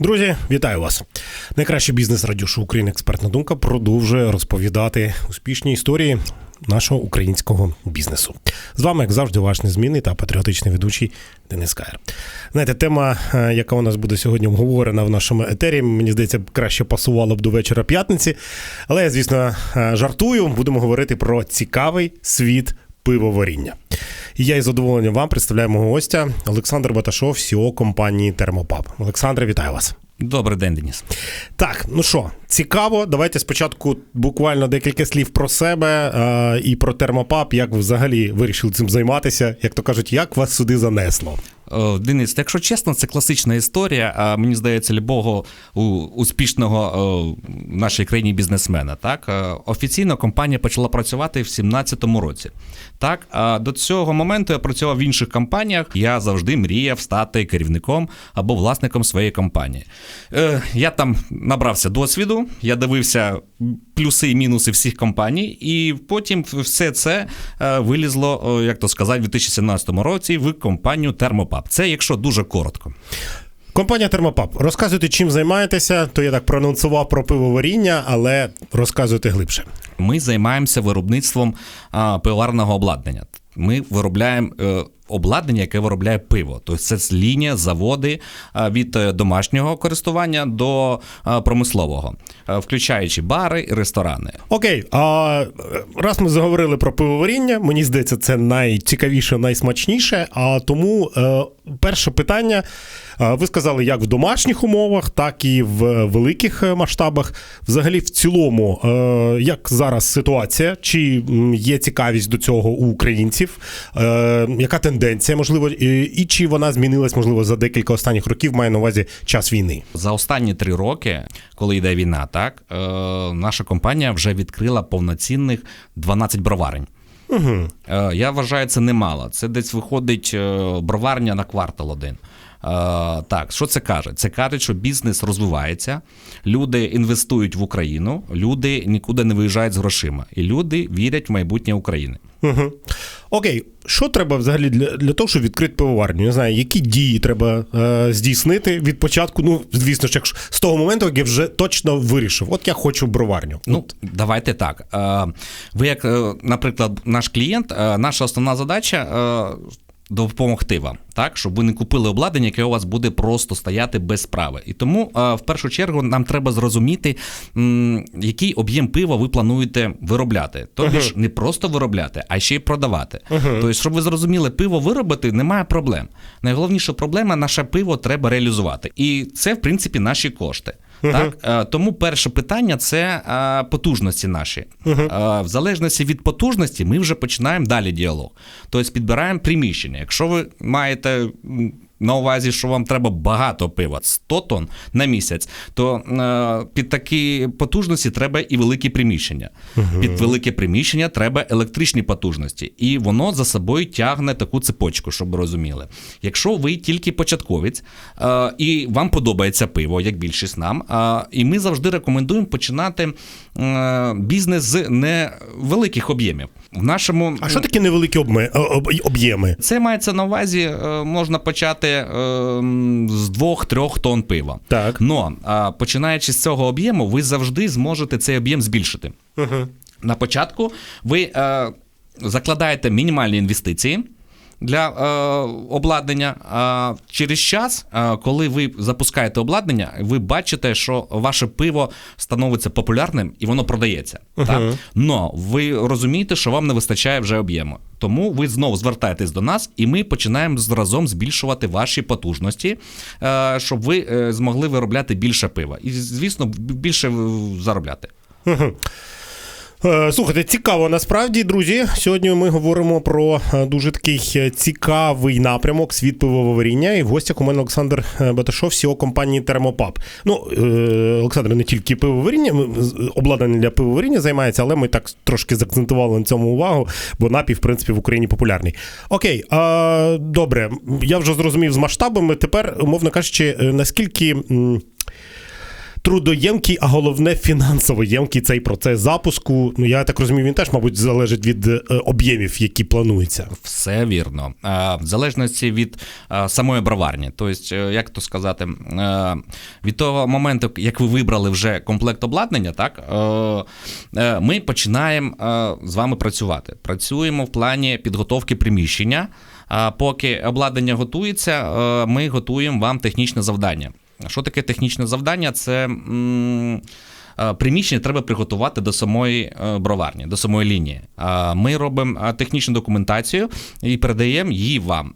Друзі, вітаю вас! Найкраще бізнес радіошоу України Експертна думка продовжує розповідати успішні історії нашого українського бізнесу. З вами, як завжди, ваш незмінний та патріотичний ведучий Денис Каєр. Знаєте, тема, е, яка у нас буде сьогодні обговорена в нашому етері, мені здається, краще пасувала б до вечора п'ятниці. Але я, звісно, е, жартую. Будемо говорити про цікавий світ пивоваріння. І я із задоволенням вам представляю мого гостя Олександр Баташов, CEO компанії Термопаб. Олександре, вітаю вас. Добрий день, Деніс. Так, ну що, цікаво. Давайте спочатку буквально декілька слів про себе е, і про термопаб. Як ви взагалі вирішили цим займатися? Як то кажуть, як вас сюди занесло? О, Денис, якщо чесно, це класична історія. А мені здається, любого успішного в нашій країні бізнесмена. Так Е, офіційно компанія почала працювати в 2017 році. Так, а до цього моменту я працював в інших компаніях. Я завжди мріяв стати керівником або власником своєї компанії. Е, я там набрався досвіду, я дивився плюси і мінуси всіх компаній, і потім все це е, вилізло, як то сказати, в 2017 році в компанію Термопаб. Це якщо дуже коротко. Компанія Термопаб. Розказуйте, чим займаєтеся. То я так проанонсував про пивоваріння, але розказуйте глибше. Ми займаємося виробництвом а, пивоварного обладнання. Ми виробляємо е, обладнання, яке виробляє пиво. Тобто це лінія, заводи від е, домашнього користування до промислового, включаючи бари і ресторани. Окей, а е, раз ми заговорили про пивоваріння, мені здається, це найцікавіше, найсмачніше. А тому е, перше питання. Е, Ви сказали, як в домашніх умовах, так і в великих е, масштабах. Взагалі, в цілому, е, як зараз ситуація? Чи є цікавість до цього у українців? Е, Яка тенденція, можливо, і, і чи вона змінилась, можливо, за декілька останніх років, має на увазі час війни? За останні три роки, коли йде війна, так е, наша компанія вже відкрила повноцінних 12 броварень. Угу. Е, Я вважаю, це немало. Це десь виходить е, броварня на квартал один. Е, Так, що це каже? Це каже, що бізнес розвивається, люди інвестують в Україну, люди нікуди не виїжджають з грошима, і люди вірять в майбутнє України. Угу. Окей, що треба взагалі для, для того, щоб відкрити пивоварню? Не знаю, які дії треба е, здійснити від початку? Ну, звісно ж, якщо з того моменту, як я вже точно вирішив, от я хочу броварню. Ну, давайте так. Е, Ви, як, е, наприклад, наш клієнт, е, наша основна задача. е, Допомогти вам, так, щоб ви не купили обладнання, яке у вас буде просто стояти без справи. І тому е, в першу чергу нам треба зрозуміти, який об'єм пива ви плануєте виробляти. Тобто ж не просто виробляти, а ще й продавати. Тобто, щоб ви зрозуміли, пиво виробити немає проблем. Найголовніша проблема наше пиво треба реалізувати. І це, в принципі, наші кошти. Так, Е, тому перше питання це е, потужності наші. Е, В залежності від потужності ми вже починаємо далі діалог. Тобто підбираємо приміщення. Якщо ви маєте на увазі, що вам треба багато пива, 100 тонн на місяць, то е, під такі потужності треба і великі приміщення. Під велике приміщення треба електричні потужності, і воно за собою тягне таку цепочку, щоб ви розуміли. Якщо ви тільки початковець е, і вам подобається пиво, як більшість нам, е, і ми завжди рекомендуємо починати бізнес з невеликих об'ємів. В нашому А що таке невеликі об'єми? це мається на увазі, е, можна почати е, з 2-3 тонн пива. Так. Но починаючи з цього об'єму, ви завжди зможете цей об'єм збільшити. Угу. На початку ви е, закладаєте мінімальні інвестиції. Для е, обладнання А через час, е, коли ви запускаєте обладнання, ви бачите, що ваше пиво становиться популярним і воно продається. Так? Но ви розумієте, що вам не вистачає вже об'єму. Тому ви знову звертаєтесь до нас, і ми починаємо разом збільшувати ваші потужності, е, щоб ви е, змогли виробляти більше пива. І, звісно, більше е, заробляти. Е, Слухайте, цікаво насправді, друзі. Сьогодні ми говоримо про е, дуже такий е, цікавий напрямок світ пивоваріння. І в гостях у мене Олександр е, Баташов, CEO компанії Термопаб. Ну, е, Олександр не тільки пивоваріння, обладнання для пивоваріння займається, але ми так трошки заакцентували на цьому увагу, бо напій, в принципі, в Україні популярний. Окей, е, добре, я вже зрозумів з масштабами. Тепер, умовно кажучи, е, наскільки. Трудоємкий, а головне фінансово ємкий цей процес запуску. Ну я так розумію, він теж, мабуть, залежить від е, об'ємів, які плануються. Все вірно. Е, В залежності від е, самої броварні. Тобто, як то сказати, від того моменту, як ви вибрали вже комплект обладнання, так ми починаємо з вами працювати. Працюємо в плані підготовки приміщення. А поки обладнання готується, ми готуємо вам технічне завдання. Що таке технічне завдання? Це. Е, Приміщення треба приготувати до самої е, броварні, до самої лінії. Ми робимо е, технічну документацію і передаємо її вам.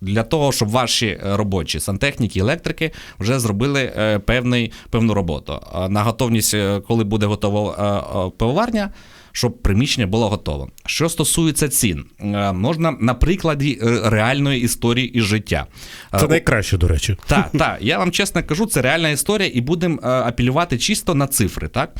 Для того, щоб ваші робочі сантехніки, електрики вже зробили певний, певну роботу. На готовність, коли буде готова пивоварня, щоб приміщення було готово. Що стосується цін, е, можна на прикладі е, реальної історії і життя. Е, Це найкраще, до речі. так, так, я вам чесно кажу, це реальна історія, і будемо апелювати чисто на цифри. Так?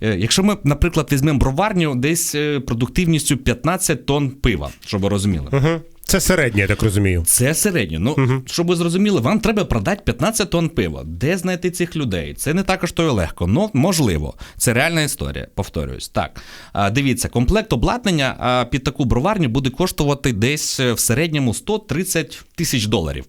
Якщо ми, наприклад, візьмемо броварню десь продуктивністю 15 тонн пива, щоб ви розуміли. Угу. Це середнє, я так розумію. Це середньо. Ну, щоб ви зрозуміли, вам треба продати 15 тонн пива. Де знайти цих людей? Це не також то й легко. Ну, можливо. Це реальна історія, повторююсь. Так. А, дивіться, комплект обладнання а, під таку броварню буде коштувати десь е, в середньому 130 тисяч доларів.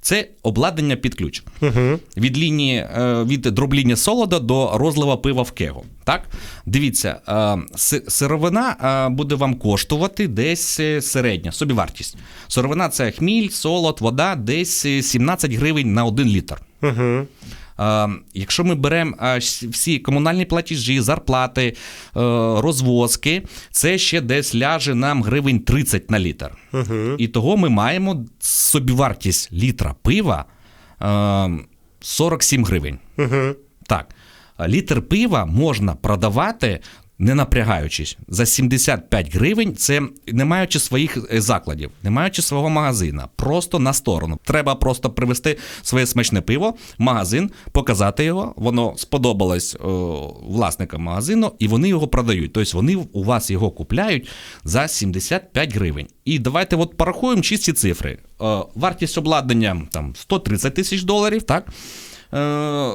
Це обладнання під ключ. Угу. Від лінії е, від дробління солода до розлива пива в кегу. Так? Дивіться, е, сировина е, буде вам коштувати десь середня собівартість. Сировина це хміль, солод, вода, десь е, 17 гривень на 1 літр. Угу. Е, Якщо ми беремо е, всі комунальні платежі, зарплати, е, розвозки, це ще десь ляже нам гривень 30 на літр. І того ми маємо собівартість літра пива е, 47 гривень. Угу. Так, літр пива можна продавати. Не напрягаючись за 75 гривень, це не маючи своїх е, закладів, не маючи свого магазина, просто на сторону. Треба просто привезти своє смачне пиво в магазин, показати його. Воно сподобалось о, власникам магазину, і вони його продають. Тобто вони у вас його купляють за 75 гривень. І давайте от порахуємо чисті цифри. Е, вартість обладнання там 130 тисяч доларів, так? Е,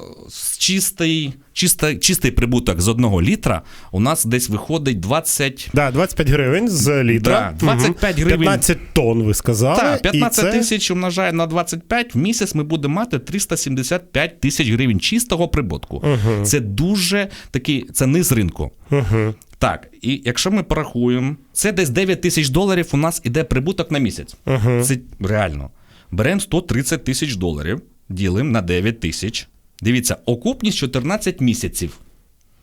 чистий, чистий, чистий прибуток з одного літра у нас десь виходить 20. Да, 25 гривень з літра. Да, 25 Мгм. гривень. 15 тонн, ви сказали. Так, 15 і це... тисяч умножає на 25, в місяць ми будемо мати 375 тисяч гривень чистого прибутку. Це дуже такий, це низ ринку. Угу. Так, і якщо ми порахуємо, це десь 9 тисяч доларів у нас іде прибуток на місяць. Це реально. Беремо 130 тисяч доларів, ділимо на 9 тисяч. Дивіться, окупність 14 місяців.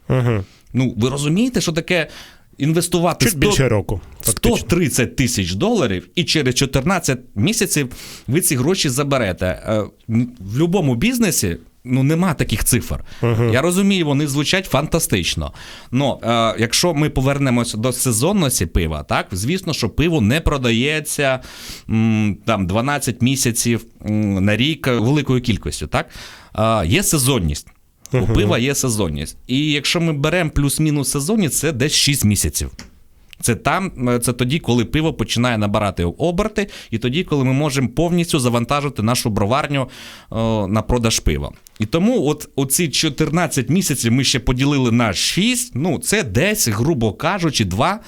Угу. Ну, ви розумієте, що таке інвестувати Чуть більше року. Фактично. 130 тисяч доларів, і через 14 місяців ви ці гроші заберете. Е, В будь-якому бізнесі. Ну, нема таких цифр. Я розумію, вони звучать фантастично. Ну, е, якщо ми повернемося до сезонності пива, так, звісно, що пиво не продається м, там 12 місяців м, на рік великою кількістю. Так? Е, є сезонність. У пива є сезонність. І якщо ми беремо плюс-мінус сезонність, це десь 6 місяців. Це там, е, це тоді, коли пиво починає набирати оберти, і тоді, коли ми можемо повністю завантажити нашу броварню о, на продаж пива. І тому, от оці 14 місяців ми ще поділили на 6, ну це десь, грубо кажучи, 2,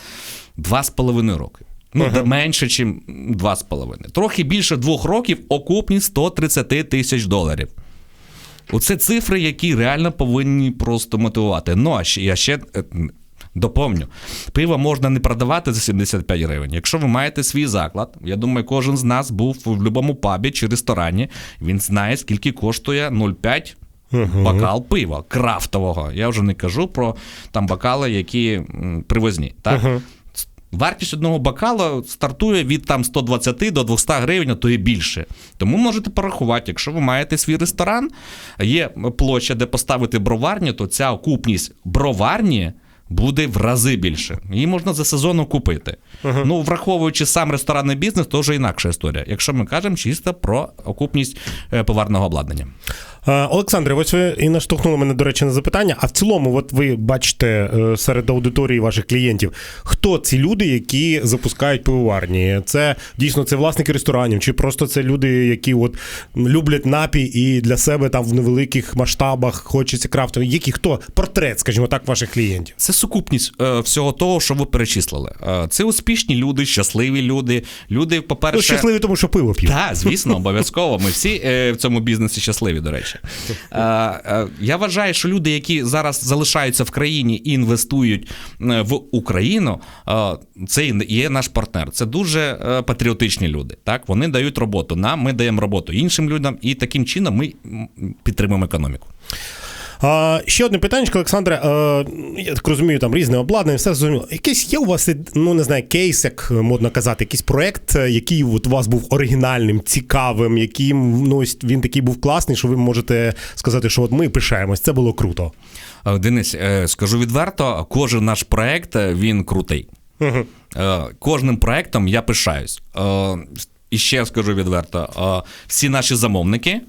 2,5 роки. Ну, де менше, ніж 2,5. Трохи більше двох років окупність 130 тисяч доларів. Оце цифри, які реально повинні просто мотивувати. Ну, а ще я ще е, доповню: пиво можна не продавати за 75 гривень. Якщо ви маєте свій заклад, я думаю, кожен з нас був в будь-якому пабі чи ресторані. Він знає, скільки коштує 0,5 бокал пива крафтового. Я вже не кажу про там бокали, які привозні. Так? Вартість одного бокала стартує від там 120 до 200 гривень, а то і більше. Тому можете порахувати, якщо ви маєте свій ресторан, є площа, де поставити броварню, то ця окупність броварні буде в рази більше. Її можна за сезону купити. Ну, враховуючи сам ресторанний бізнес, то вже інакша історія. Якщо ми кажемо чисто про окупність е, поварного обладнання. Е, Олександре, ось ви і наштовхнули мене, до речі, на запитання. А в цілому, от ви бачите е, серед аудиторії ваших клієнтів, хто ці люди, які запускають пивоварні? Це дійсно це власники ресторанів, чи просто це люди, які от люблять напій і для себе там в невеликих масштабах хочеться крафтові? Які хто? Портрет, скажімо так, ваших клієнтів. Це сукупність е, всього того, що ви перечислили. Е, це успішні люди, щасливі люди. Люди, по-перше, Ну, щасливі, тому що пиво п'ють. Так, звісно, обов'язково. Ми всі е, в цьому бізнесі щасливі, до речі. Е, е, я вважаю, що люди, які зараз залишаються в країні і інвестують е, в Україну, це є наш партнер. Це дуже патріотичні люди. Так, вони дають роботу нам, ми даємо роботу іншим людям, і таким чином ми підтримуємо економіку. А, ще одне питання, Олександре. А, я так розумію, там різне обладнання, все зрозуміло. Якийсь є у вас, ну не знаю, кейс, як модно казати, якийсь проект, який от у вас був оригінальним, цікавим, яким ну, він такий був класний, що ви можете сказати, що от ми пишаємось, це було круто. Е, Денис, е, скажу відверто, кожен наш проект е, він крутий. Угу. Е, Кожним проектом я пишаюсь. Е, І ще скажу відверто: е, всі наші замовники.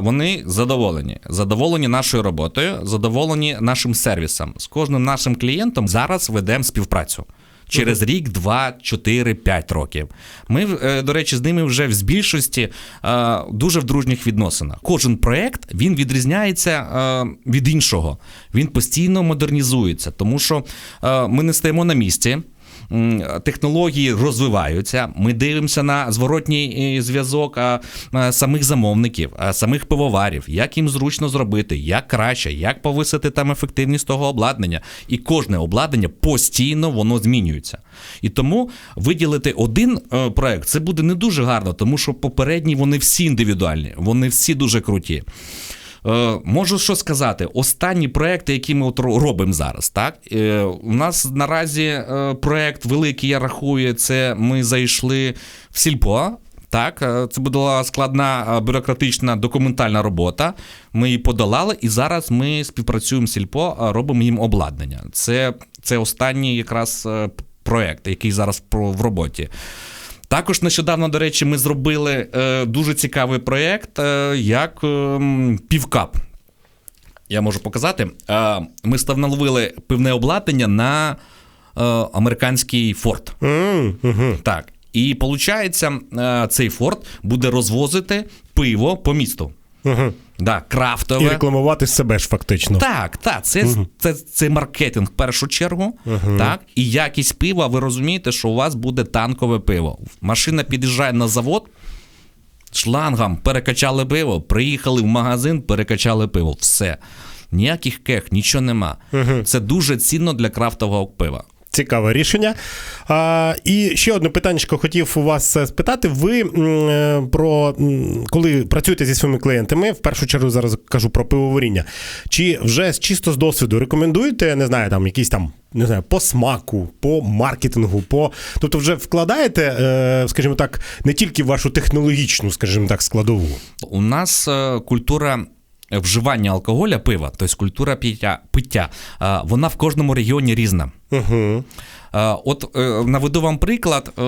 Вони задоволені, задоволені нашою роботою, задоволені нашим сервісом. З кожним нашим клієнтом зараз ведемо співпрацю. Через рік, два, чотири, п'ять років. Ми, е, до речі, з ними вже в більшості е, дуже в дружніх відносинах. Кожен проект він відрізняється е, від іншого. Він постійно модернізується, тому що ми не стоїмо на місці. Технології розвиваються. Ми дивимося на зворотній е, зв'язок а, самих замовників, самих пивоварів, як їм зручно зробити, як краще, як повисити там ефективність того обладнання. І кожне обладнання постійно воно змінюється. І тому виділити один е, проект це буде не дуже гарно, тому що попередні вони всі індивідуальні, вони всі дуже круті. Е, можу що сказати, останні проекти, які ми от робимо зараз, так е, у нас наразі е, проект великий, я рахую, це ми зайшли в сільпо. Так, е, це була складна е, бюрократична документальна робота. Ми її подолали, і зараз ми співпрацюємо з сільпо, робимо їм обладнання. Це, це останній якраз проект, який зараз в роботі. Також нещодавно, до речі, ми зробили е, дуже цікавий проєкт, е, як е, півкап. Я можу показати. Е, ми встановили пивне обладнання на е, американський форт. Угу. Так. І виходить, цей форт буде розвозити пиво по місту. Угу. Да, І рекламувати себе ж фактично. Так, так, це, це, це маркетинг в першу чергу. Так, і якість пива, ви розумієте, що у вас буде танкове пиво. Машина під'їжджає на завод, шлангом перекачали пиво, приїхали в магазин, перекачали пиво. Все. Ніяких кех, нічого нема. Це дуже цінно для крафтового пива. Цікаве рішення. А, і ще одне питання хотів у вас е, спитати. Ви е, про коли працюєте зі своїми клієнтами, в першу чергу зараз кажу про пивоваріння. Чи вже чисто з досвіду рекомендуєте, не знаю, там якісь там. Не знаю, по смаку, по маркетингу, по тобто, вже вкладаєте, е, скажімо так, не тільки вашу технологічну, скажімо так, складову. У нас культура вживання алкоголя, пива, тобто культура пиття, пиття, вона в кожному регіоні різна. Угу. Е, От е, наведу вам приклад, е,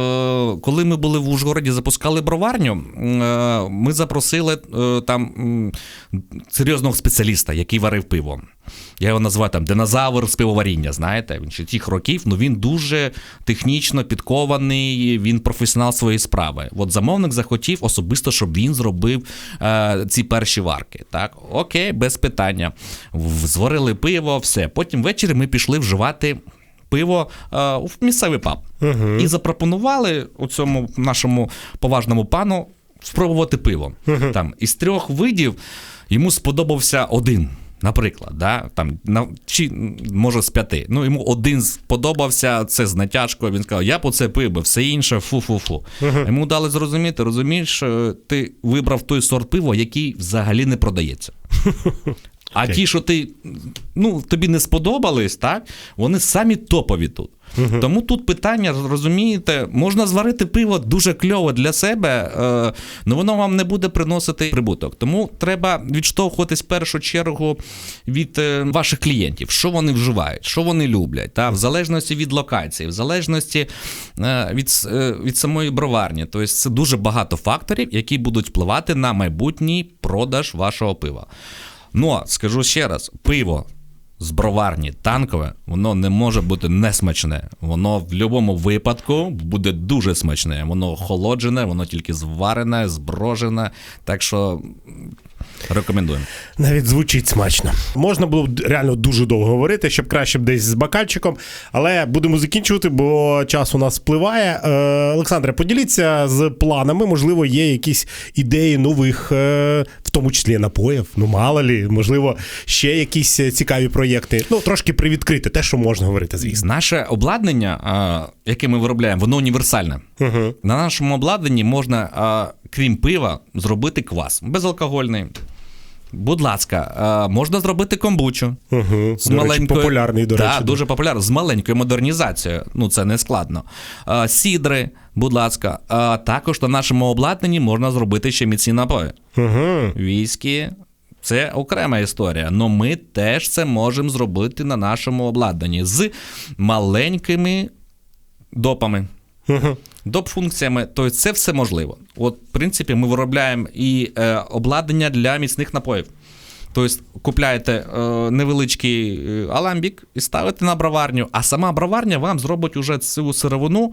коли ми були в Ужгороді, запускали броварню, ми запросили там серйозного спеціаліста, який варив пиво. Я його називаю там динозавр з пивоваріння. Знаєте, він ще тих років, ну він дуже технічно підкований, він професіонал своєї справи. От замовник захотів особисто, щоб він зробив е, ці перші варки. Так, окей, без питання. Зварили пиво, все. Потім ввечері ми пішли вживати пиво е, в місцевий паб. І запропонували у цьому нашому поважному пану спробувати пиво. Там із трьох видів йому сподобався один. Наприклад, да? там, на, чи може з п'яти. Ну, йому один сподобався, це з натяжкою. Він сказав, я по це пив, би, все інше фу-фу-фу. Йому дали зрозуміти, розумієш, е, ти вибрав той сорт пива, який взагалі не продається. А Окей. ті, що ти ну, тобі не сподобались, так, вони самі топові тут. Тому тут питання, розумієте, можна зварити пиво дуже кльово для себе, але воно вам не буде приносити прибуток. Тому треба відштовхуватись в першу чергу від е, ваших клієнтів, що вони вживають, що вони люблять, та, в залежності від локації, в залежності е, від, е, від самої броварні. Тобто це дуже багато факторів, які будуть впливати на майбутній продаж вашого пива. Ну, скажу ще раз: пиво з броварні танкове, воно не може бути несмачне. Воно в будь-якому випадку буде дуже смачне. Воно охолоджене, воно тільки зварене, зброжене. Так що рекомендуємо. Навіть звучить смачно. Можна було б реально дуже довго говорити, щоб краще б десь з бакальчиком, але будемо закінчувати, бо час у нас спливає. Е, Олександре, поділіться з планами. Можливо, є якісь ідеї нових, е, в тому числі напоїв. Ну, мало лі, можливо, ще якісь е, цікаві проєкти. Ну, трошки привідкрити те, що можна говорити, звісно. Наше обладнання, яке ми виробляємо, воно універсальне. Угу. На нашому обладнанні можна, крім пива, зробити квас безалкогольний. Будь ласка, можна зробити комбучу. Угу. З маленькою... популярний, до речі. Да. дуже популярний. З маленькою модернізацією. Ну, це не складно. Сідри, будь ласка. Також на нашому обладнанні можна зробити ще міцні напої. Угу. Віскі. Це окрема історія. але ми теж це можемо зробити на нашому обладнанні з маленькими допами. Угу. Доп-функціями, тобто це все можливо. От, в принципі, ми виробляємо і е, обладнання для міцних напоїв. Тобто купляєте е, невеличкий е, аламбік і ставите на броварню, а сама броварня вам зробить уже цю сировину е,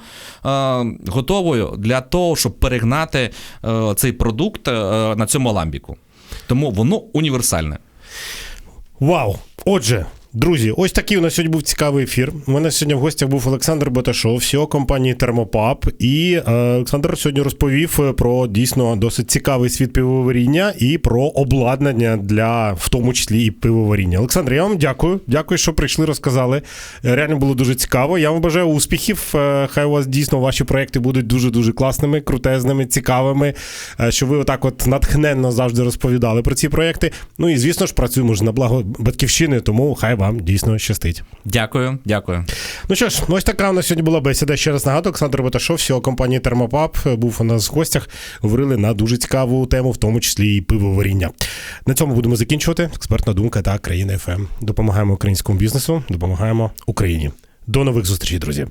готовою для того, щоб перегнати е, цей продукт е, на цьому аламбіку. Тому воно універсальне. Вау! Отже, друзі, ось такий у нас сьогодні був цікавий ефір. У мене сьогодні в гостях був Олександр Баташов, CEO компанії Термопап. І е, Олександр сьогодні розповів е, про дійсно досить цікавий світ пивоваріння і про обладнання для в тому числі і пивоваріння. Олександр, я вам дякую. Дякую, що прийшли, розказали. Е, Реально було дуже цікаво. Я вам бажаю успіхів. Хай у вас дійсно ваші проекти будуть дуже дуже класними, крутезними, цікавими. Що ви отак от натхненно завжди розповідали про ці проекти. Ну і звісно ж працюємо ж на благо батьківщини, тому хай вам дійсно щастить. Дякую, дякую. Ну що ж, ось така у нас сьогодні була бесіда. Ще раз нагадую, Олександр Баташов, всього компанії Термопап був у нас в гостях. Говорили на дуже цікаву тему, в тому числі і пивоваріння. На цьому будемо закінчувати. Експертна думка та країна ФМ. Допомагаємо українському бізнесу, допомагаємо Україні. До нових зустрічей, друзі.